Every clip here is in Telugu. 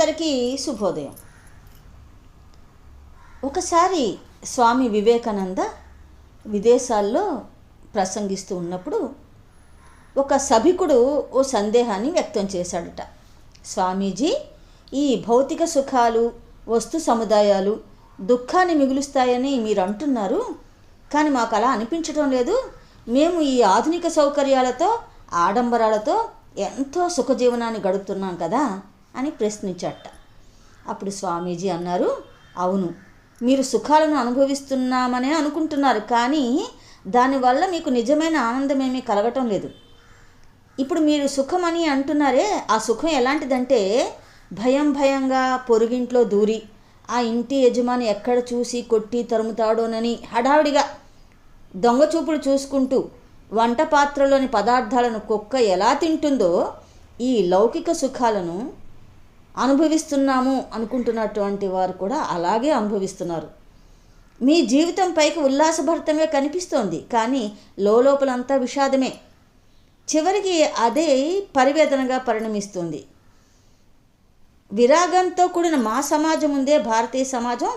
అందరికీ శుభోదయం. ఒకసారి స్వామి వివేకానంద విదేశాల్లో ప్రసంగిస్తూ ఉన్నప్పుడు ఒక సభికుడు ఓ సందేహాన్ని వ్యక్తం చేశాడట. స్వామీజీ ఈ భౌతిక సుఖాలు వస్తు సముదాయాలు దుఃఖాన్ని మిగులుస్తాయని మీరు అంటున్నారు కానీ మాకు అలా అనిపించడం లేదు. మేము ఈ ఆధునిక సౌకర్యాలతో ఆడంబరాలతో ఎంతో సుఖజీవనాన్ని గడుపుతున్నాం కదా. అని ప్రశ్నించట. అప్పుడు స్వామీజీ అన్నారు అవును మీరు సుఖాలను అనుభవిస్తున్నామనే అనుకుంటున్నారు కానీ దానివల్ల మీకు నిజమైన ఆనందమేమీ కలగటం లేదు. ఇప్పుడు మీరు సుఖం అని అంటున్నారే ఆ సుఖం ఎలాంటిదంటే భయం భయంగా పొరుగింట్లో దూరి ఆ ఇంటి యజమాని ఎక్కడ చూసి కొట్టి తరుముతాడోనని హడావిడిగా దొంగ చూపులు చూసుకుంటూ వంట పాత్రలోని పదార్థాలను కుక్క ఎలా తింటుందో ఈ లౌకిక సుఖాలను అనుభవిస్తున్నాము అనుకుంటున్నటువంటి వారు కూడా అలాగే అనుభవిస్తున్నారు. మీ జీవితం పైకి ఉల్లాసభరితంగా కనిపిస్తోంది కానీ లోపలంతా విషాదమే. చివరికి అదే పరివేదనగా పరిణమిస్తుంది. విరాగంతో కూడిన మా సమాజం ఉందే భారతీయ సమాజం.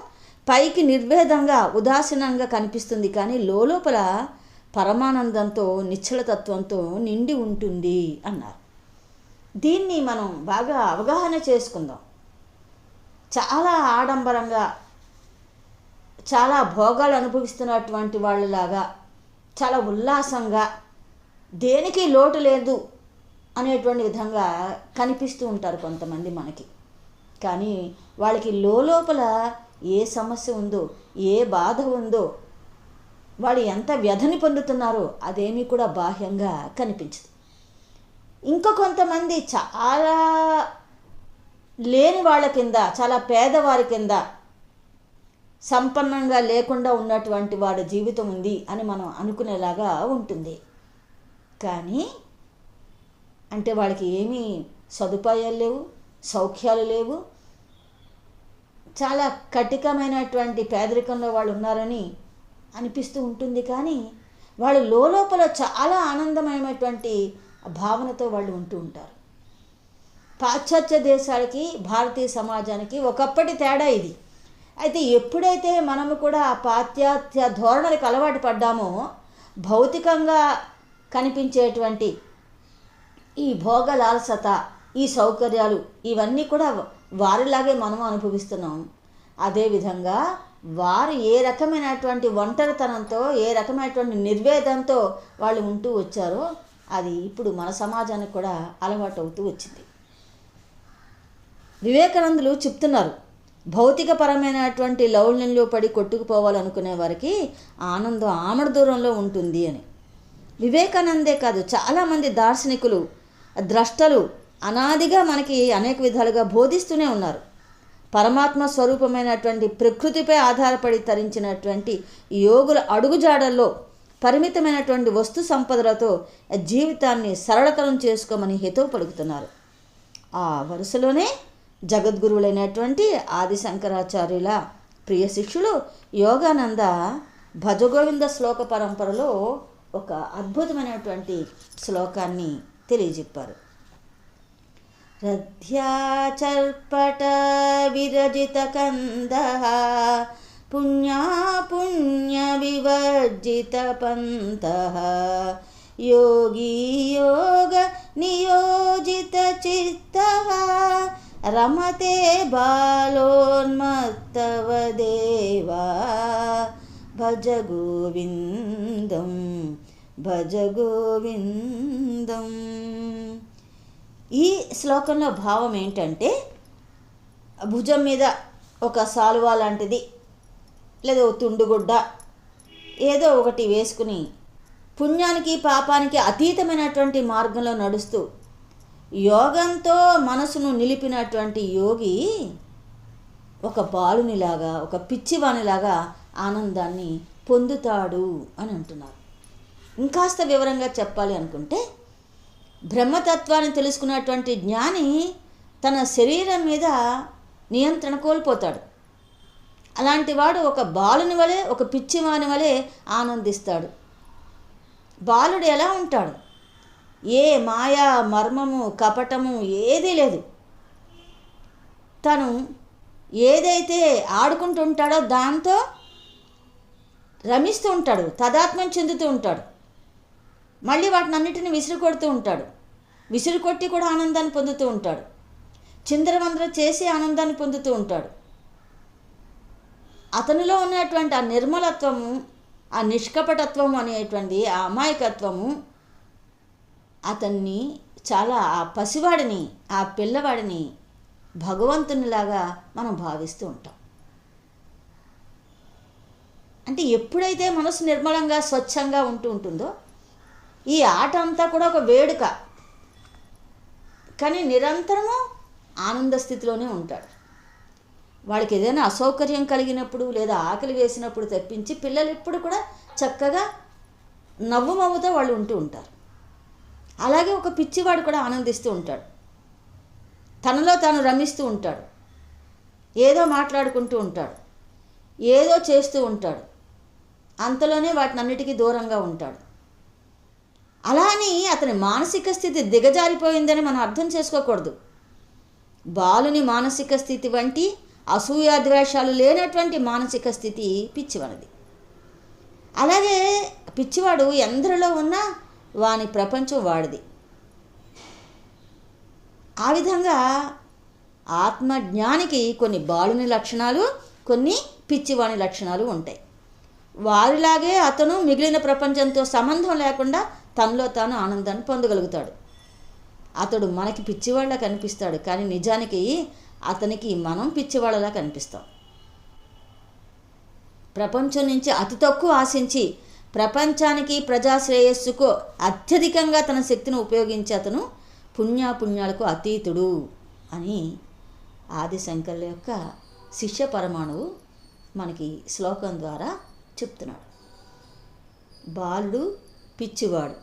పైకి నిర్వేదంగా ఉదాసీనంగా కనిపిస్తుంది కానీ లోపల పరమానందంతో నిశ్చలతత్వంతో నిండి ఉంటుంది అన్నారు. దీన్ని మనం బాగా అవగాహన చేసుకుందాం. చాలా ఆడంబరంగా చాలా భోగాలు అనుభవిస్తున్నటువంటి వాళ్ళలాగా చాలా ఉల్లాసంగా దేనికి లోటు లేదు అనేటువంటి విధంగా కనిపిస్తూ ఉంటారు కొంతమంది మనకి. కానీ వాళ్ళకి లోపల ఏ సమస్య ఉందో ఏ బాధ ఉందో వాళ్ళు ఎంత వ్యధని పొందుతున్నారో అదేమీ కూడా బాహ్యంగా కనిపించదు. ఇంకా కొంతమంది చాలా లేని వాళ్ళ కింద చాలా పేదవారి కింద సంపన్నంగా లేకుండా ఉన్నటువంటి వాడి జీవితం ఉంది అని మనం అనుకునేలాగా ఉంటుంది. కానీ అంటే వాళ్ళకి ఏమీ సదుపాయాలు లేవు సౌఖ్యాలు లేవు. చాలా కఠికమైనటువంటి పేదరికంలో వాళ్ళు ఉన్నారని అనిపిస్తూ ఉంటుంది. కానీ వాళ్ళు లోపల చాలా ఆనందమయమైనటువంటి భావనతో వాళ్ళు ఉంటూ ఉంటారు. పాశ్చాత్య దేశాలకి భారతీయ సమాజానికి ఒకప్పటి తేడా ఇది. అయితే ఎప్పుడైతే మనము కూడా ఆ పాశ్చాత్య ధోరణులకు అలవాటు పడ్డామో భౌతికంగా కనిపించేటువంటి ఈ భోగ లాలసత ఈ సౌకర్యాలు ఇవన్నీ కూడా వారిలాగే మనం అనుభవిస్తున్నాం. అదేవిధంగా వారు ఏ రకమైనటువంటి ఒంటరితనంతో ఏ రకమైనటువంటి నిర్వేదంతో వాళ్ళు ఉంటూ వచ్చారో అది ఇప్పుడు మన సమాజానికి కూడా అలవాటు అవుతూ వచ్చింది. వివేకానందులు చెప్తున్నారు భౌతికపరమైనటువంటి లౌల్యంలో పడి కొట్టుకుపోవాలనుకునే వారికి ఆనందం ఆమడ దూరంలో ఉంటుంది అని. వివేకానందే కాదు చాలామంది దార్శనికులు ద్రష్టలు అనాదిగా మనకి అనేక విధాలుగా బోధిస్తూనే ఉన్నారు. పరమాత్మ స్వరూపమైనటువంటి ప్రకృతిపై ఆధారపడి తరించినటువంటి యోగుల అడుగుజాడల్లో పరిమితమైనటువంటి వస్తు సంపదలతో జీవితాన్ని సరళతరం చేసుకోమని హితవు పలుకుతున్నారు. ఆ వరుసలోనే జగద్గురువులైనటువంటి ఆది శంకరాచార్యుల ప్రియ శిష్యులు యోగానంద భజగోవింద శ్లోక పరంపరలో ఒక అద్భుతమైనటువంటి శ్లోకాన్ని తెలియజెప్పారు. రథ్యాచర్పట విరజిత కంద వివర్జిత పంత యోగి యోగ నియోజిత చిత్త. రమతే బాలోన్మత్తవ దేవా. భజ గోవిందం భజ గోవిందం. ఈ శ్లోకంలో భావం ఏంటంటే భుజం మీద ఒక సాలువా లాంటిది. లేదా తుండుగుడ్డ ఏదో ఒకటి వేసుకుని పుణ్యానికి పాపానికి అతీతమైనటువంటి మార్గంలో నడుస్తూ యోగంతో మనసును నిలిపినటువంటి యోగి ఒక బాలునిలాగా ఒక పిచ్చివానిలాగా ఆనందాన్ని పొందుతాడు అని అంటున్నారు. ఇంకాస్త వివరంగా చెప్పాలి అనుకుంటే బ్రహ్మతత్వాన్ని తెలుసుకున్నటువంటి జ్ఞాని తన శరీరం మీద నియంత్రణ కోల్పోతాడు. అలాంటి వాడు ఒక బాలుని వలె ఒక పిచ్చివాని వలె ఆనందిస్తాడు. బాలుడు ఎలా ఉంటాడు? ఏ మాయా మర్మము కపటము ఏదీ లేదు. తను ఏదైతే ఆడుకుంటూ ఉంటాడో దాంతో రమిస్తూ ఉంటాడు తదాత్మ్యం చెందుతూ ఉంటాడు. మళ్ళీ వాటిని అన్నిటిని విసిరి కొడుతూ ఉంటాడు. విసిరి కొట్టి కూడా ఆనందాన్ని పొందుతూ ఉంటాడు. చిందరవందర చేసి ఆనందాన్ని పొందుతూ ఉంటాడు. అతనిలో ఉన్నటువంటి ఆ నిర్మలత్వము ఆ నిష్కపటత్వం అనేటువంటి ఆ అమాయకత్వము అతన్ని చాలా ఆ పసివాడిని ఆ పిల్లవాడిని భగవంతునిలాగా మనం భావిస్తూ ఉంటాం. అంటే ఎప్పుడైతే మనసు నిర్మలంగా స్వచ్ఛంగా ఉంటూ ఉంటుందో ఈ ఆట అంతా కూడా ఒక వేడుక. కానీ నిరంతరము ఆనంద స్థితిలోనే ఉంటాడు. వాళ్ళకి ఏదైనా అసౌకర్యం కలిగినప్పుడు లేదా ఆకలి వేసినప్పుడు తప్పించి పిల్లలు ఎప్పుడు కూడా చక్కగా నవ్వు నవ్వుతో వాళ్ళు ఉంటూ ఉంటారు. అలాగే ఒక పిచ్చివాడు కూడా ఆనందిస్తూ ఉంటాడు. తనలో తాను రమిస్తూ ఉంటాడు. ఏదో మాట్లాడుకుంటూ ఉంటాడు. ఏదో చేస్తూ ఉంటాడు. అంతలోనే వాటిని అన్నిటికీ దూరంగా ఉంటాడు. అలా అని అతని మానసిక స్థితి దిగజారిపోయిందని మనం అర్థం చేసుకోకూడదు. బాలుని మానసిక స్థితి వంటి అసూయాద్వేషాలు లేనటువంటి మానసిక స్థితి పిచ్చివాడిది అలాగే పిచ్చివాడు ఎందరిలో ఉన్నా వాని ప్రపంచం వాడిది. ఆ విధంగా ఆత్మజ్ఞానికి కొన్ని బాలుని లక్షణాలు కొన్ని పిచ్చివాణి లక్షణాలు ఉంటాయి. వారిలాగే అతను మిగిలిన ప్రపంచంతో సంబంధం లేకుండా తనలో తాను ఆనందాన్ని పొందగలుగుతాడు. అతడు మనకి పిచ్చివాళ్ళ కనిపిస్తాడు కానీ నిజానికి అతనికి మనం పిచ్చివాళ్ళలా కనిపిస్తాం. ప్రపంచం నుంచి అతి తక్కువ ఆశించి ప్రపంచానికి ప్రజాశ్రేయస్సుకు అత్యధికంగా తన శక్తిని ఉపయోగించి అతను పుణ్యాపుణ్యాలకు అతీతుడు అని ఆదిశంకర్ల యొక్క శిష్య పరమాణువు మనకి శ్లోకం ద్వారా చెప్తున్నాడు. బాలుడు పిచ్చివాడు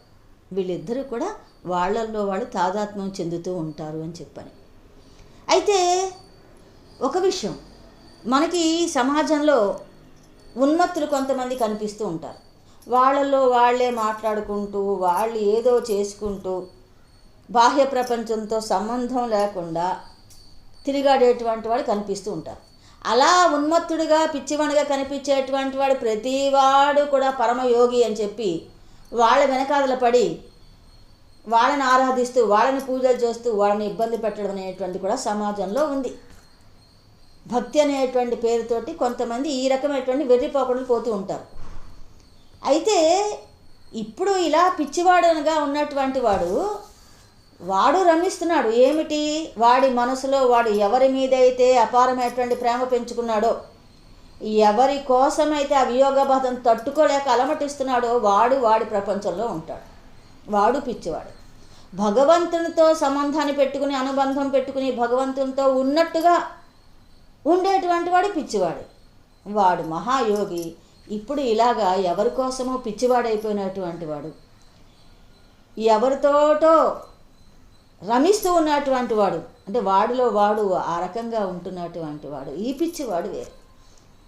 వీళ్ళిద్దరూ కూడా వాళ్ళల్లో వాళ్ళు తాదాత్మ్యం చెందుతూ ఉంటారు అని చెప్పని. అయితే ఒక విషయం. మనకి సమాజంలో ఉన్నతులు కొంతమంది కనిపిస్తూ ఉంటారు. వాళ్ళల్లో వాళ్ళే మాట్లాడుకుంటూ వాళ్ళు ఏదో చేసుకుంటూ బాహ్య ప్రపంచంతో సంబంధం లేకుండా తిరిగాడేటువంటి వాడు కనిపిస్తూ ఉంటారు. అలా ఉన్మత్తుడిగా పిచ్చివాడిగా కనిపించేటువంటి వాడు ప్రతివాడు కూడా పరమయోగి అని చెప్పి వాళ్ళ వెనకాదల పడి వాళ్ళని ఆరాధిస్తూ వాళ్ళని పూజలు చేస్తూ వాళ్ళని ఇబ్బంది పెట్టడం అనేటువంటి కూడా సమాజంలో ఉంది. భక్తి అనేటువంటి పేరుతోటి కొంతమంది ఈ రకమైనటువంటి వెర్రిపోకడలు పోతూ ఉంటారు. అయితే ఇప్పుడు ఇలా పిచ్చివాడనగా ఉన్నటువంటి వాడు వాడు రమిస్తున్నాడు. ఏమిటి? వాడి మనసులో వాడు ఎవరి మీదైతే అపారమైనటువంటి ప్రేమ పెంచుకున్నాడో ఎవరి కోసమైతే ఆ వియోగబాధం తట్టుకోలేక అలమటిస్తున్నాడో వాడు వాడి ప్రపంచంలో ఉంటాడు. వాడు పిచ్చివాడు. భగవంతునితో సంబంధాన్ని పెట్టుకుని అనుబంధం పెట్టుకుని భగవంతునితో ఉన్నట్టుగా ఉండేటువంటి వాడు పిచ్చివాడు. వాడు మహాయోగి. ఇప్పుడు ఇలాగా ఎవరి కోసమో పిచ్చివాడైపోయినటువంటి వాడు. ఎవరితోటో రమిస్తూ ఉన్నటువంటి వాడు. అంటే వాడిలో వాడు ఆ రకంగా ఉంటున్నటువంటి వాడు. ఈ పిచ్చివాడు వేరు.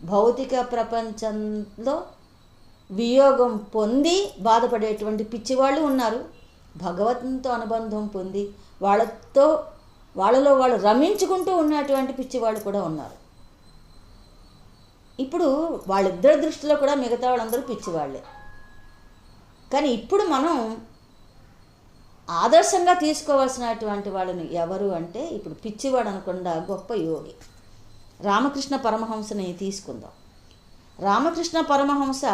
భౌతిక ప్రపంచంలో వియోగం పొంది బాధపడేటువంటి పిచ్చివాళ్ళు ఉన్నారు. భగవంతునితో అనుబంధం పొంది వాళ్ళతో వాళ్ళలో వాళ్ళు రమించుకుంటూ ఉన్నటువంటి పిచ్చివాళ్ళు కూడా ఉన్నారు. ఇప్పుడు వాళ్ళిద్దరి దృష్టిలో కూడా మిగతా వాళ్ళందరూ పిచ్చివాళ్ళే. కానీ ఇప్పుడు మనం ఆదర్శంగా తీసుకోవాల్సినటువంటి వాళ్ళని ఎవరు అంటే ఇప్పుడు పిచ్చివాడు అనకుండా గొప్ప యోగి. రామకృష్ణ పరమహంసని తీసుకుందాం. రామకృష్ణ పరమహంస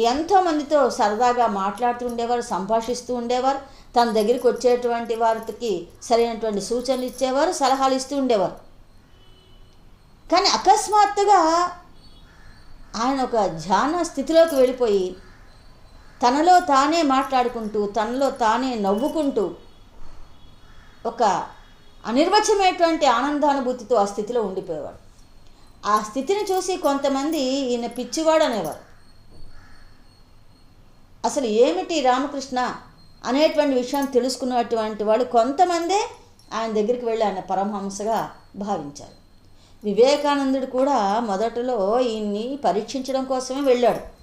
ఎంతోమందితో సరదాగా మాట్లాడుతూ ఉండేవారు సంభాషిస్తూ ఉండేవారు. తన దగ్గరికి వచ్చేటువంటి వారికి సరైనటువంటి సూచనలు ఇచ్చేవారు సలహాలు ఇస్తూ ఉండేవారు. కానీ అకస్మాత్తుగా ఆయన ఒక ధ్యాన స్థితిలోకి వెళ్ళిపోయి తనలో తానే మాట్లాడుకుంటూ తనలో తానే నవ్వుకుంటూ ఒక అనిర్వచమైనటువంటి ఆనందానుభూతితో ఆ స్థితిలో ఉండిపోయేవాడు. ఆ స్థితిని చూసి కొంతమంది ఈయన పిచ్చివాడు అనేవారు. అసలు ఏమిటి రామకృష్ణ అనేటువంటి విషయాన్ని తెలుసుకున్నటువంటి వాళ్ళు కొంతమందే ఆయన దగ్గరికి వెళ్ళి ఆయన పరమహంసగా భావించారు. వివేకానందుడు కూడా మొదటలో ఈయన్ని పరీక్షించడం కోసమే వెళ్ళాడు.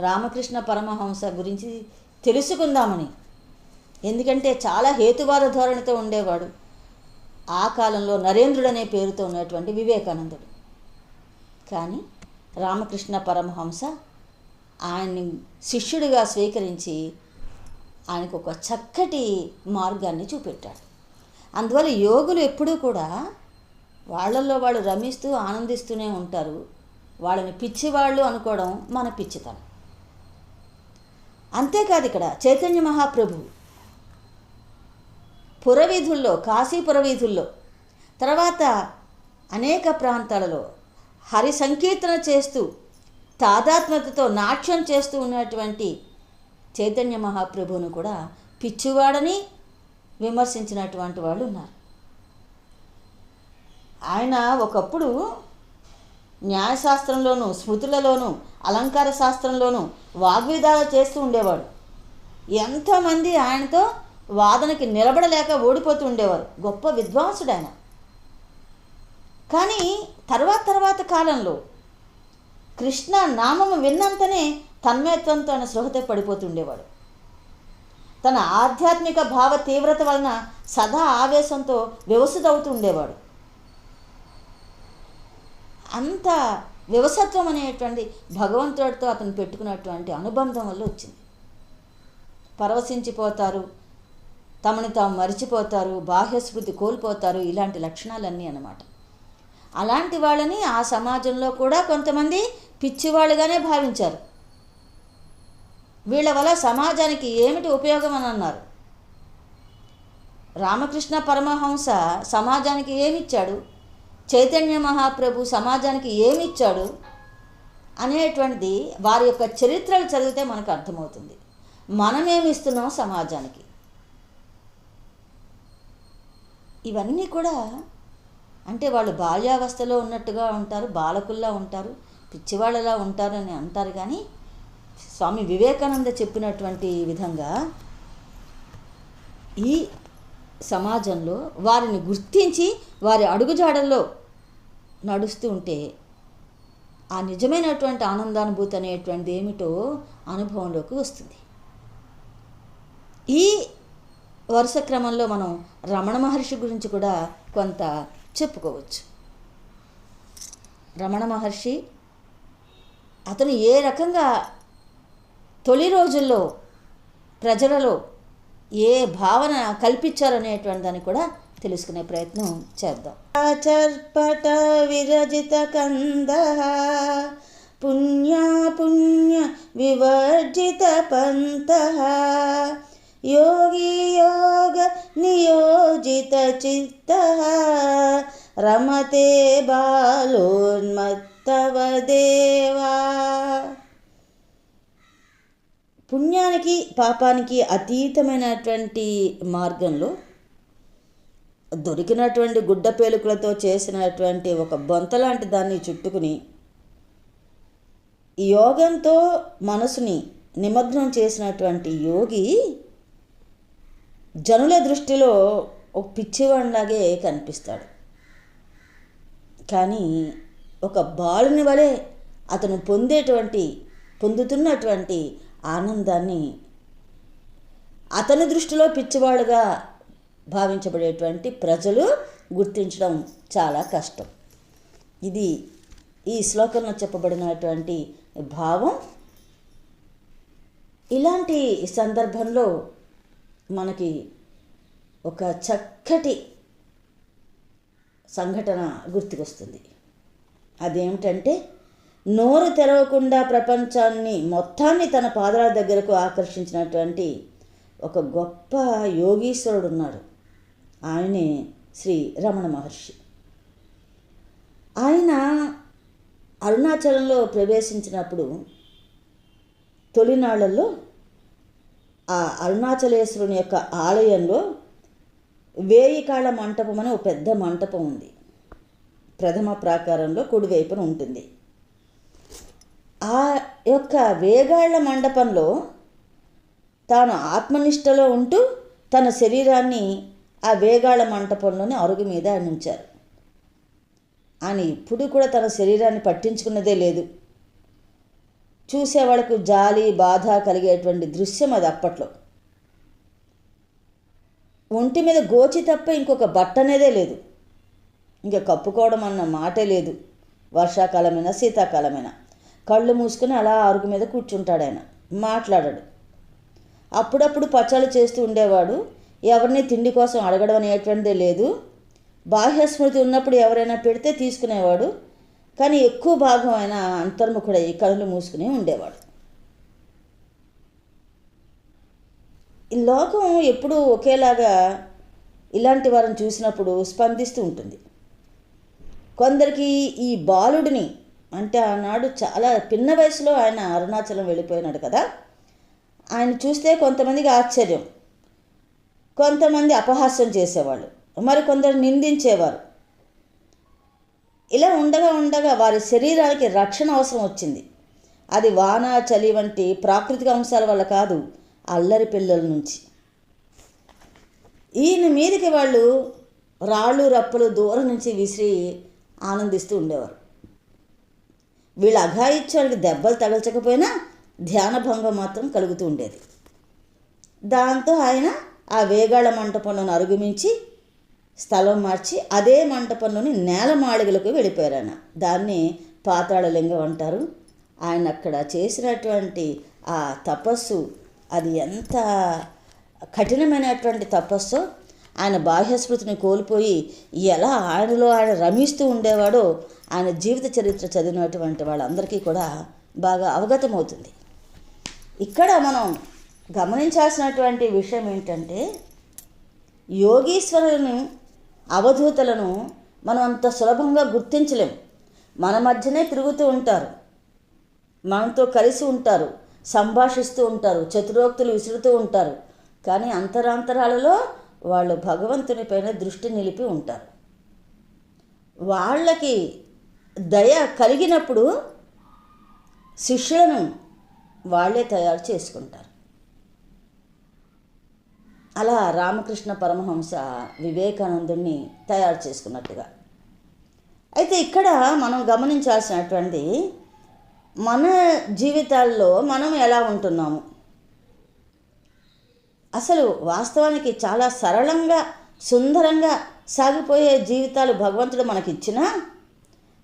రామకృష్ణ పరమహంస గురించి తెలుసుకుందామని. ఎందుకంటే చాలా హేతువాద ధోరణితో ఉండేవాడు. ఆ కాలంలో నరేంద్రుడు అనే పేరుతో ఉన్నటువంటి వివేకానందుడు. కానీ రామకృష్ణ పరమహంస ఆయన్ని శిష్యుడిగా స్వీకరించి ఆయనకు ఒక చక్కటి మార్గాన్ని చూపెట్టాడు. అందువల్ల యోగులు ఎప్పుడూ కూడా వాళ్ళల్లో వాళ్ళు రమిస్తూ ఆనందిస్తూనే ఉంటారు. వాళ్ళని పిచ్చివాళ్ళు అనుకోవడం మన పిచ్చితనం. అంతేకాదు ఇక్కడ చైతన్య మహాప్రభు పురవీధుల్లో కాశీ పురవీధుల్లో తర్వాత అనేక ప్రాంతాలలో హరి సంకీర్తన చేస్తూ తాదాత్మ్యతతో నాట్యం చేస్తూ ఉన్నటువంటి చైతన్య మహాప్రభువును కూడా పిచ్చివాడని విమర్శించినటువంటి వాళ్ళు ఉన్నారు. ఆయన ఒకప్పుడు న్యాయశాస్త్రంలోనూ స్మృతులలోనూ అలంకార శాస్త్రంలోనూ వాగ్విధాలు చేస్తూ ఉండేవాడు. ఎంతోమంది ఆయనతో వాదనకి నిలబడలేక ఓడిపోతూ ఉండేవారు. గొప్ప విద్వాంసుడు ఆయన. కానీ తర్వాత తర్వాత కాలంలో కృష్ణ నామము విన్నంతనే తన్మయత్వంతో ఆయన సృహత పడిపోతుండేవాడు. తన ఆధ్యాత్మిక భావ తీవ్రత వలన సదా ఆవేశంతో వ్యవసితవుతూ ఉండేవాడు అంత వ్యవసత్వం అనేటువంటి భగవంతుడితో అతను పెట్టుకున్నటువంటి అనుబంధం వల్ల వచ్చింది. పరవశించిపోతారు తమని తాము మరిచిపోతారు బాహ్యస్మృతి కోల్పోతారు ఇలాంటి లక్షణాలన్నీ అన్నమాట. అలాంటి వాళ్ళని ఆ సమాజంలో కూడా కొంతమంది పిచ్చివాళ్ళుగానే భావించారు. వీళ్ళ వల్ల సమాజానికి ఏమిటి ఉపయోగం అని అన్నారు. రామకృష్ణ పరమహంస సమాజానికి ఏమిచ్చాడు? చైతన్య మహాప్రభు సమాజానికి ఏమిచ్చాడు? అనేటువంటిది వారి యొక్క చరిత్రలు చదివితే మనకు అర్థమవుతుంది. మనమేమిస్తున్నాం సమాజానికి? ఇవన్నీ కూడా అంటే వాళ్ళు బాల్యావస్థలో ఉన్నట్టుగా ఉంటారు బాలకుల్లా ఉంటారు పిచ్చివాళ్ళలా ఉంటారని అంటారు కానీ స్వామి వివేకానంద చెప్పినటువంటి విధంగా ఈ సమాజంలో వారిని గుర్తించి వారి అడుగుజాడల్లో నడుస్తూ ఉంటే ఆ నిజమైనటువంటి ఆనందానుభూతి అనేటువంటిది ఏమిటో అనుభవంలోకి వస్తుంది. ఈ వరుస క్రమంలో మనం రమణ మహర్షి గురించి కూడా కొంత చెప్పుకోవచ్చు. రమణ మహర్షి అతను ఏ రకంగా తొలి రోజుల్లో ప్రజలలో ఏ భావన కల్పించారనేటువంటి దాన్ని కూడా తెలుసుకునే ప్రయత్నం చేద్దాం. చర్పట విరజిత కంద పుణ్యాపుణ్య పుణ్య వివర్జిత పంత యోగి యోగ నియోజిత చిత్త రమతే బాలోన్మత్తవ దేవా పుణ్యానికి పాపానికి అతీతమైనటువంటి మార్గంలో దొరికినటువంటి గుడ్డ పేలుకలతో చేసినటువంటి ఒక బొంత లాంటి దాన్ని చుట్టుకుని యోగంతో మనసుని నిమగ్నం చేసినటువంటి యోగి జనుల దృష్టిలో ఒక పిచ్చివాడిలాగే కనిపిస్తాడు. కానీ ఒక బాలుని వలె అతను పొందేటువంటి పొందుతున్నటువంటి ఆనందాన్ని అతని దృష్టిలో పిచ్చివాడుగా భావించబడేటువంటి ప్రజలు గుర్తించడం చాలా కష్టం. ఇది ఈ శ్లోకంలో చెప్పబడినటువంటి భావం. ఇలాంటి సందర్భంలో మనకి ఒక చక్కటి సంఘటన గుర్తుకొస్తుంది. అదేమిటంటే నోరు తెరవకుండా ప్రపంచాన్ని మొత్తాన్ని తన పాదాల దగ్గరకు ఆకర్షించినటువంటి ఒక గొప్ప యోగీశ్వరుడు ఉన్నాడు ఆయనే శ్రీ రమణ మహర్షి. ఆయన అరుణాచలంలో ప్రవేశించినప్పుడు తొలినాళ్ళలో ఆ అరుణాచలేశ్వరుని యొక్క ఆలయంలో వేయి కాళ్ళ మంటపం అని ఒక పెద్ద మంటపం ఉంది. ప్రథమ ప్రాకారంలో కుడివైపున ఉంటుంది. ఆ యొక్క వేగాళ్ళ మండపంలో తాను ఆత్మనిష్టలో ఉంటూ తన శరీరాన్ని ఆ వేగాళ్ళ మంటపంలోని అరుగు మీద ఆయన ఉంచారు ఆయన ఇప్పుడు కూడా తన శరీరాన్ని పట్టించుకున్నదే లేదు. చూసేవాళ్ళకు జాలి బాధ కలిగేటువంటి దృశ్యం అది అప్పట్లో. ఒంటి మీద గోచి తప్ప ఇంకొక బట్ట అనేదే లేదు. ఇంకా కప్పుకోవడం అన్న మాటే లేదు. వర్షాకాలమైనా శీతాకాలమైనా. కళ్ళు మూసుకుని అలా అరుగు మీద కూర్చుంటాడు ఆయన. మాట్లాడాడు. అప్పుడప్పుడు పచ్చళ్ళు చేస్తూ ఉండేవాడు. ఎవరిని తిండి కోసం అడగడం అనేటువంటిదే లేదు. బాహ్య స్మృతి ఉన్నప్పుడు ఎవరైనా పెడితే తీసుకునేవాడు. కానీ ఎక్కువ భాగం ఆయన అంతర్ముఖుడై కళ్ళు మూసుకుని ఉండేవాడు. ఈ లోకం ఎప్పుడూ ఒకేలాగా ఇలాంటి వారిని చూసినప్పుడు స్పందిస్తూ ఉంటుంది. కొందరికి ఈ బాలుడిని అంటే ఆనాడు చాలా పిన్న వయసులో ఆయన అరుణాచలం వెళ్ళిపోయినాడు కదా ఆయన చూస్తే కొంతమందికి ఆశ్చర్యం. కొంతమంది అపహాస్యం చేసేవాళ్ళు. మరి కొందరు నిందించేవారు. ఇలా ఉండగా ఉండగా వారి శరీరాలకి రక్షణ అవసరం వచ్చింది. అది వాన చలి వంటి ప్రాకృతిక అంశాల వల్ల కాదు అల్లరి పిల్లల నుంచి. ఈయన మీదకి వాళ్ళు రాళ్ళు రప్పలు దూరం నుంచి విసిరి ఆనందిస్తూ ఉండేవారు. వీళ్ళ అఘాయిత్యానికి దెబ్బలు తగల్చకపోయినా ధ్యానభంగం మాత్రం కలుగుతూ ఉండేది. దాంతో ఆయన ఆ వేగాళ మంటపంలోని అరుగుమించి స్థలం మార్చి అదే మంటపంలోని నేల మాళిగలకు వెళ్ళిపోయారు ఆయన దాన్ని పాతాళలింగం అంటారు. ఆయన అక్కడ చేసినటువంటి ఆ తపస్సు అది ఎంత కఠినమైనటువంటి తపస్సు ఆయన బాహ్యస్మృతిని కోల్పోయి ఎలా ఆయనలో ఆయన రమిస్తూ ఉండేవాడో ఆయన జీవిత చరిత్ర చదివినటువంటి వాళ్ళందరికీ కూడా బాగా అవగతమవుతుంది. ఇక్కడ మనం గమనించాల్సినటువంటి విషయం ఏంటంటే యోగీశ్వరుని అవధూతలను మనం అంత సులభంగా గుర్తించలేం. మన మధ్యనే తిరుగుతూ ఉంటారు. మనతో కలిసి ఉంటారు. సంభాషిస్తూ ఉంటారు. చతురోక్తులు విసురుతూ ఉంటారు. కానీ అంతరాంతరాలలో వాళ్ళు భగవంతుని పైన దృష్టి నిలిపి ఉంటారు. వాళ్ళకి దయ కలిగినప్పుడు శిష్యులను వాళ్ళే తయారు చేసుకుంటారు. అలా రామకృష్ణ పరమహంస వివేకానందుణ్ణి తయారు చేసుకున్నట్టుగా. అయితే ఇక్కడ మనం గమనించాల్సినటువంటి మన జీవితాల్లో మనం ఎలా ఉంటున్నాము? అసలు వాస్తవానికి చాలా సరళంగా సుందరంగా సాగిపోయే జీవితాలు భగవంతుడు మనకిచ్చినా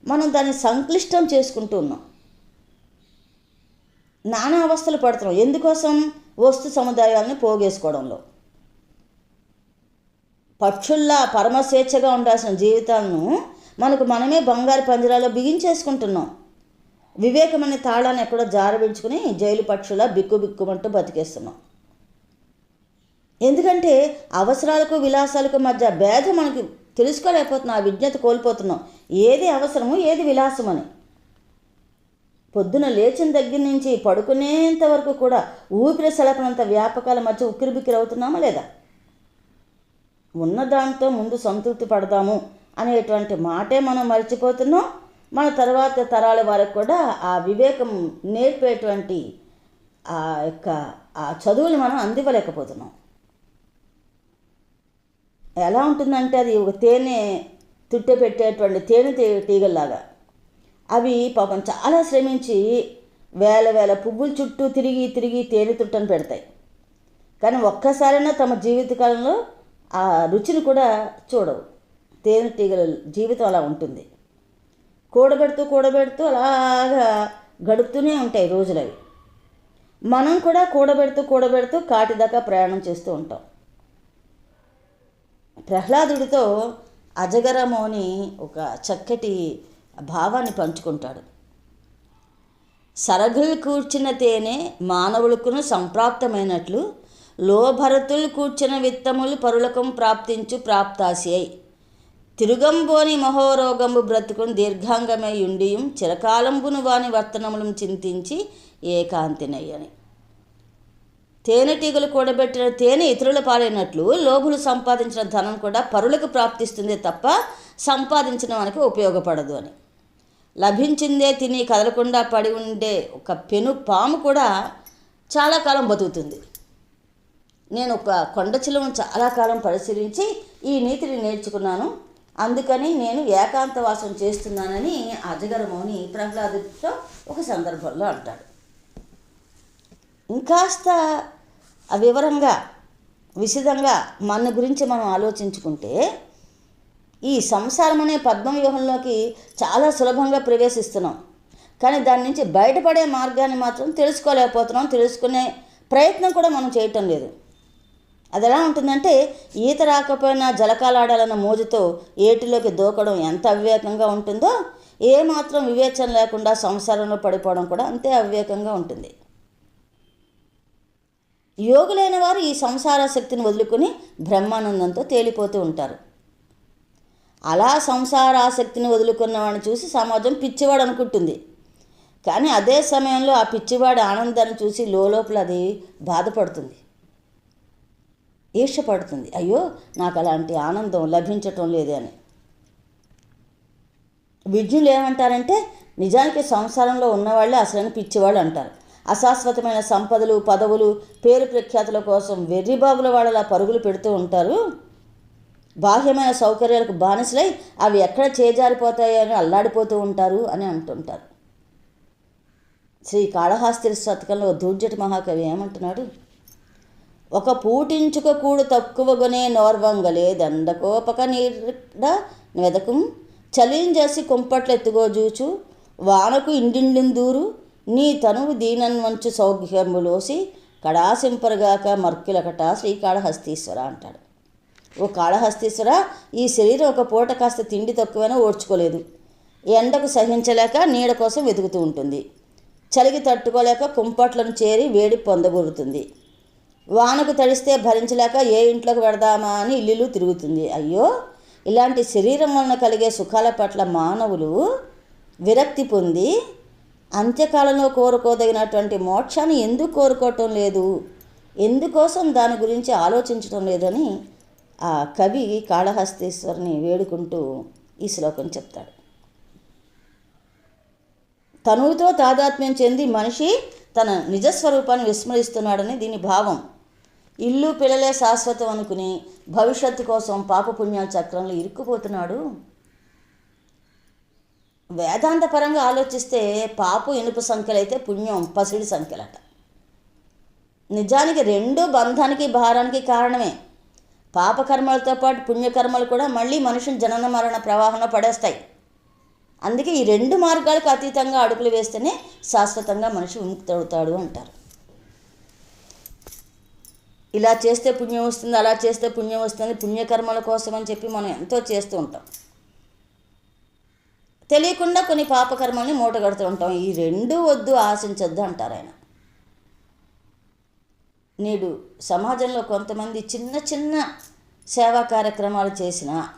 మనం దాన్ని సంక్లిష్టం చేసుకుంటూ ఉన్నాం. నానా అవస్థలు పడుతున్నాం. ఎందుకోసం వస్తు సముదాయాలను పోగేసుకోవడంలో? పక్షుల్లా పరమస్వేచ్ఛగా ఉండాల్సిన జీవితాలను మనకు మనమే బంగారు పంజరాలో బిగించేసుకుంటున్నాం. వివేకమనే తాళాన్ని ఎక్కడో జారబించుకుని జైలు పక్షులా బిక్కు బిక్కుమంటూ బతికేస్తున్నాం. ఎందుకంటే అవసరాలకు విలాసాలకు మధ్య భేదం మనకి తెలుసుకోలేకపోతున్నాం ఆ విజ్ఞత కోల్పోతున్నాం. ఏది అవసరము ఏది విలాసం అని పొద్దున లేచిన దగ్గర నుంచి పడుకునేంత వరకు కూడా ఊపిరి సలపనంత వ్యాపకాల మధ్య ఉక్కిరిబిక్కిరి అవుతున్నామా లేదా? ఉన్న దాంతో ముందు సంతృప్తి పడదాము అనేటువంటి మాటే మనం మర్చిపోతున్నాం. మన తర్వాత తరాల వారికి కూడా ఆ వివేకం నేర్పేటువంటి ఆ యొక్క ఆ చదువులు మనం అందివ్వలేకపోతున్నాం. ఎలా ఉంటుందంటే అది ఒక తేనె తుట్టె పెట్టేటువంటి తేనె తీగల్లాగా. అవి పాపం చాలా శ్రమించి వేల వేల పువ్వుల చుట్టూ తిరిగి తిరిగి తేనె తుట్టను పెడతాయి. కానీ ఒక్కసారైనా తమ జీవితకాలంలో ఆ రుచిని కూడా చూడవు. తేనెటీగల జీవితం అలా ఉంటుంది. కూడబెడుతూ కూడబెడుతూ అలాగా గడుపుతూనే ఉంటాయి రోజులు అవి మనం కూడా కూడబెడుతూ కూడబెడుతూ కాటి దాకా ప్రయాణం చేస్తూ ఉంటాం. ప్రహ్లాదుడితో అజగరమోని ఒక చక్కటి భావాన్ని పంచుకుంటాడు. సరగులు కూర్చిన తేనె మానవులకును సంప్రాప్తమైనట్లు లోభరతులు కూర్చిన విత్తములు పరులకం ప్రాప్తించు ప్రాప్తాశయై. తిరుగంబోని మహోరోగంబు బ్రతుకుని దీర్ఘాంగమై ఉండియం చిరకాలంబును వాని వర్తనములను చింతించి ఏకాంతినయ్యని. తేనెటీగలు కూడబెట్టిన తేనె ఇతరుల పాలైనట్లు లోభులు సంపాదించిన ధనం కూడా పరులకు ప్రాప్తిస్తుంది తప్ప సంపాదించిన మనకి ఉపయోగపడదు అని. లభించిందే తిని కదలకుండా పడి ఉండే ఒక పెను పాము కూడా చాలా కాలం బతుకుతుంది. నేను ఒక కొండ చిలువను చాలా కాలం పరిశీలించి ఈ నీతిని నేర్చుకున్నాను. అందుకని నేను ఏకాంతవాసం చేస్తున్నానని అజగరమౌని ప్రహ్లాదుడితో ఒక సందర్భంలో అంటాడు. ఇంకాస్త వివరంగా విశదంగా మన గురించి మనం ఆలోచించుకుంటే ఈ సంసారం అనే పద్మవ్యూహంలోకి చాలా సులభంగా ప్రవేశిస్తున్నాం. కానీ దాని నుంచి బయటపడే మార్గాన్ని మాత్రం తెలుసుకోలేకపోతున్నాం తెలుసుకునే ప్రయత్నం కూడా మనం చేయటం లేదు. అది ఎలా ఉంటుందంటే ఈత రాకపోయినా జలకాలాడాలన్న మోజుతో ఏటిలోకి దూకడం ఎంత అవివేకంగా ఉంటుందో ఏమాత్రం వివేచన లేకుండా సంసారంలో పడిపోవడం కూడా అంతే అవివేకంగా ఉంటుంది. యోగులైన వారు ఈ సంసార శక్తిని వదులుకొని బ్రహ్మానందంతో తేలిపోతూ ఉంటారు. అలా సంసారాసక్తిని వదులుకున్న వాడిని చూసి సమాజం పిచ్చివాడు అనుకుంటుంది. కానీ అదే సమయంలో ఆ పిచ్చివాడి ఆనందాన్ని చూసి లోపల అది బాధపడుతుంది. ఈర్షపడుతుంది అయ్యో నాకు అలాంటి ఆనందం లభించటం లేదే అని. విజ్ఞులు ఏమంటారంటే నిజానికి సంసారంలో ఉన్నవాళ్ళే అసలైన పిచ్చివాళ్ళు అంటారు. అశాశ్వతమైన సంపదలు పదవులు పేరు ప్రఖ్యాతుల కోసం వెర్రిబాబుల వాళ్ళలా పరుగులు పెడుతూ ఉంటారు. బాహ్యమైన సౌకర్యాలకు బానిసలై అవి ఎక్కడ చేజారిపోతాయో అని అల్లాడిపోతూ ఉంటారు అని అంటుంటారు. శ్రీ కాళహాస్తి శతకంలో దూర్జటి మహాకవి ఏమంటున్నాడు? ఒక పూటించుక కూడు తక్కువగొనే నోర్వంగలే దండకోపక నీడ వెదకం చలింజేసి కుంపట్లు ఎత్తుగోజూచు వానకు ఇండిండిందూరు నీ తనువు దీనన్వంచు సౌఖ్యములోసి కడాసింపరగాక మర్కులకట శ్రీకాళహస్తీశ్వర అంటాడు. ఓ కాళహస్తీశ్వర ఈ శరీరం ఒక పూట కాస్త తిండి తక్కువైనా ఓడ్చుకోలేదు. ఎండకు సహించలేక నీడ కోసం వెతుకుతూ ఉంటుంది. చలికి తట్టుకోలేక కుంపట్లను చేరి వేడి పొందగొరుతుంది. వానకు తడిస్తే భరించలేక ఏ ఇంట్లోకి పెడదామా అని ఇల్లు తిరుగుతుంది. అయ్యో! ఇలాంటి శరీరం వలన కలిగే సుఖాల పట్ల మానవులు విరక్తి పొంది అంత్యకాలంలో కోరుకోదగినటువంటి మోక్షాన్ని ఎందుకు కోరుకోవటం లేదు? ఎందుకోసం దాని గురించి ఆలోచించటం లేదని ఆ కవి కాళహస్తీశ్వరిని వేడుకుంటూ ఈ శ్లోకం చెప్తాడు. తనువుతో తాదాత్మ్యం చెంది మనిషి తన నిజస్వరూపాన్ని విస్మరిస్తున్నాడని దీని భావం. ఇల్లు పిల్లలే శాశ్వతం అనుకుని భవిష్యత్తు కోసం పాపపుణ్యాల చక్రంలో ఇరుక్కుపోతున్నాడు. వేదాంతపరంగా ఆలోచిస్తే పాపు ఇనుప సంఖ్యలైతే పుణ్యం పసిడి సంఖ్యలట. నిజానికి రెండు బంధానికి భారానికి కారణమే. పాపకర్మలతో పాటు పుణ్యకర్మలు కూడా మళ్ళీ మనిషిని జనన మరణ ప్రవాహంలో పడేస్తాయి. అందుకే ఈ రెండు మార్గాలకు అతీతంగా అడుగులు వేస్తేనే శాశ్వతంగా మనిషి విముక్తవుతాడు అంటారు. ఇలా చేస్తే పుణ్యం వస్తుంది అలా చేస్తే పుణ్యం వస్తుంది పుణ్యకర్మల కోసం అని చెప్పి మనం ఎంతో చేస్తూ ఉంటాం. తెలియకుండా కొన్ని పాపకర్మల్ని మూటగడుతూ ఉంటాం. ఈ రెండు వద్దు ఆశించొద్దు అంటారు ఆయన. నేడు సమాజంలో కొంతమంది చిన్న చిన్న సేవా కార్యక్రమాలు చేసినా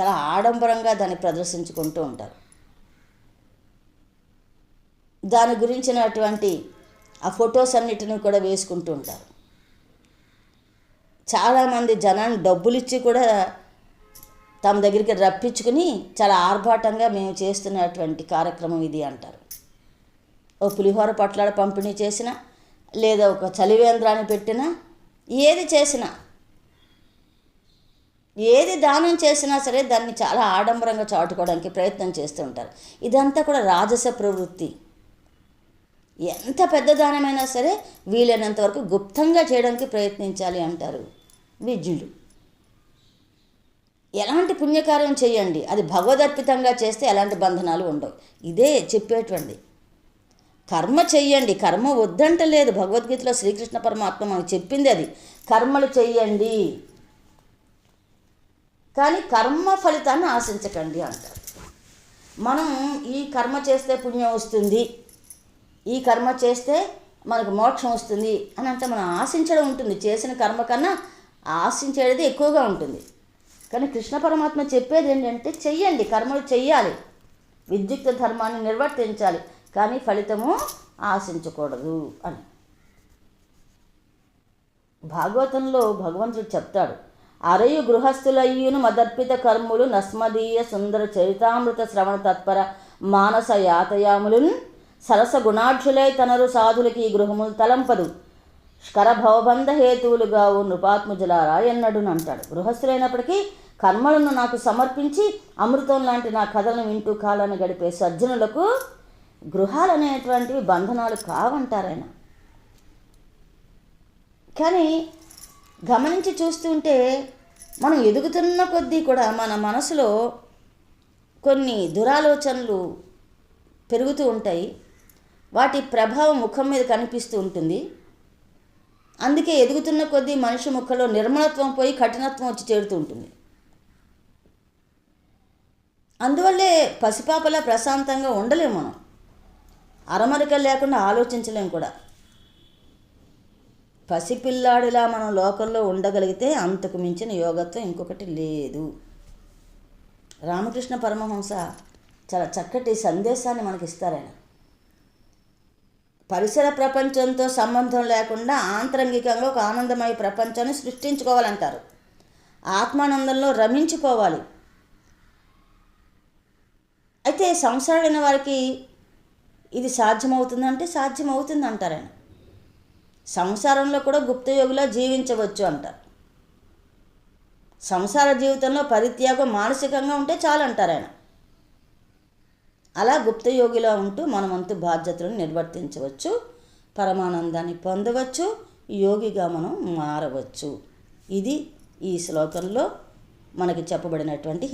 చాలా ఆడంబరంగా దాన్ని ప్రదర్శించుకుంటూ ఉంటారు. దాని గురించినటువంటి ఆ ఫొటోస్ అన్నిటిని కూడా వేసుకుంటూ ఉంటారు. చాలామంది జనాన్ని డబ్బులు ఇచ్చి కూడా తమ దగ్గరికి రప్పించుకుని చాలా ఆర్భాటంగా మేము చేస్తున్నటువంటి కార్యక్రమం ఇది అంటారు. ఓ పులిహోర పట్లాడ పంపిణీ చేసిన లేదా ఒక చలివేంద్రాన్ని పెట్టినా ఏది చేసినా ఏది దానం చేసినా సరే దాన్ని చాలా ఆడంబరంగా చాటుకోవడానికి ప్రయత్నం చేస్తూ ఉంటారు. ఇదంతా కూడా రాజస ప్రవృత్తి. ఎంత పెద్ద దానమైనా సరే వీలైనంత వరకు గుప్తంగా చేయడానికి ప్రయత్నించాలి అంటారు విజ్ఞులు ఎలాంటి పుణ్యకార్యం చేయండి అది భగవదర్పితంగా చేస్తే ఎలాంటి బంధనాలు ఉండవు. ఇదే చెప్పేటువంటి కర్మ చెయ్యండి కర్మ వద్దంటలేదు భగవద్గీతలో శ్రీకృష్ణ పరమాత్మ మనకు చెప్పింది అది. కర్మలు చెయ్యండి. కానీ కర్మ ఫలితాన్ని ఆశించకండి అంటారు. మనం ఈ కర్మ చేస్తే పుణ్యం వస్తుంది ఈ కర్మ చేస్తే మనకు మోక్షం వస్తుంది అని అంటే మనం ఆశించడం ఉంటుంది. చేసిన కర్మ కన్నా ఆశించేది ఎక్కువగా ఉంటుంది. కానీ కృష్ణ పరమాత్మ చెప్పేది ఏంటంటే చెయ్యండి కర్మలు చెయ్యాలి. విద్యుక్త ధర్మాన్ని నిర్వర్తించాలి. కానీ ఫలితము ఆశించకూడదు అని. భాగవతంలో భగవంతుడు చెప్తాడు అరయు గృహస్థులయ్యును మదర్పిత కర్ములు నస్మదీయ సుందర చరితామృత శ్రవణ తత్పర మానస యాతయాములను సరస గుణాఢ్యులై తనరు సాధులకి ఈ గృహములు తలంపదు. కరభవబంధ హేతువులుగా ఓ నృపాత్ముజలారా ఎన్నడును అంటాడు గృహస్థులైనప్పటికీ కర్మలను నాకు సమర్పించి అమృతం లాంటి నా కథలను వింటూ కాలాన్ని గడిపే సజ్జనులకు గృహాలు అనేటువంటివి బంధనాలు కావంటారాయన. కానీ గమనించి చూస్తుంటే మనం ఎదుగుతున్న కొద్దీ కూడా మన మనసులో కొన్ని దురాలోచనలు పెరుగుతూ ఉంటాయి. వాటి ప్రభావం ముఖం మీద కనిపిస్తూ ఉంటుంది. అందుకే ఎదుగుతున్న కొద్దీ మనిషి ముఖంలో నిర్మలత్వం పోయి కఠినత్వం వచ్చి చేరుతూ ఉంటుంది. అందువల్లే పసిపాపలా ప్రశాంతంగా ఉండలేము మనం. అరమరిక లేకుండా ఆలోచించలేం కూడా. పసిపిల్లాడిలా మనం లోకంలో ఉండగలిగితే అంతకు మించిన యోగత్వం ఇంకొకటి లేదు. రామకృష్ణ పరమహంస చాలా చక్కటి సందేశాన్ని మనకి ఇస్తారాయన పరిసర ప్రపంచంతో సంబంధం లేకుండా ఆంతరంగికంగా ఒక ఆనందమయ ప్రపంచాన్ని సృష్టించుకోవాలంటారు. ఆత్మానందంలో రమించిపోవాలి. అయితే సంసారమైన వారికి ఇది సాధ్యమవుతుందంటే సాధ్యమవుతుంది అంటారు ఆయన సంసారంలో కూడా గుప్తయోగిలా జీవించవచ్చు అంటారు సంసార జీవితంలో పరిత్యాగం మానసికంగా ఉంటే చాలంటారు అంటారు ఆయన అలా గుప్తయోగిలా ఉంటూ మనమంతు బాధ్యతలను నిర్వర్తించవచ్చు పరమానందాన్ని పొందవచ్చు యోగిగా మనం మారవచ్చు. ఇది ఈ శ్లోకంలో మనకి చెప్పబడినటువంటి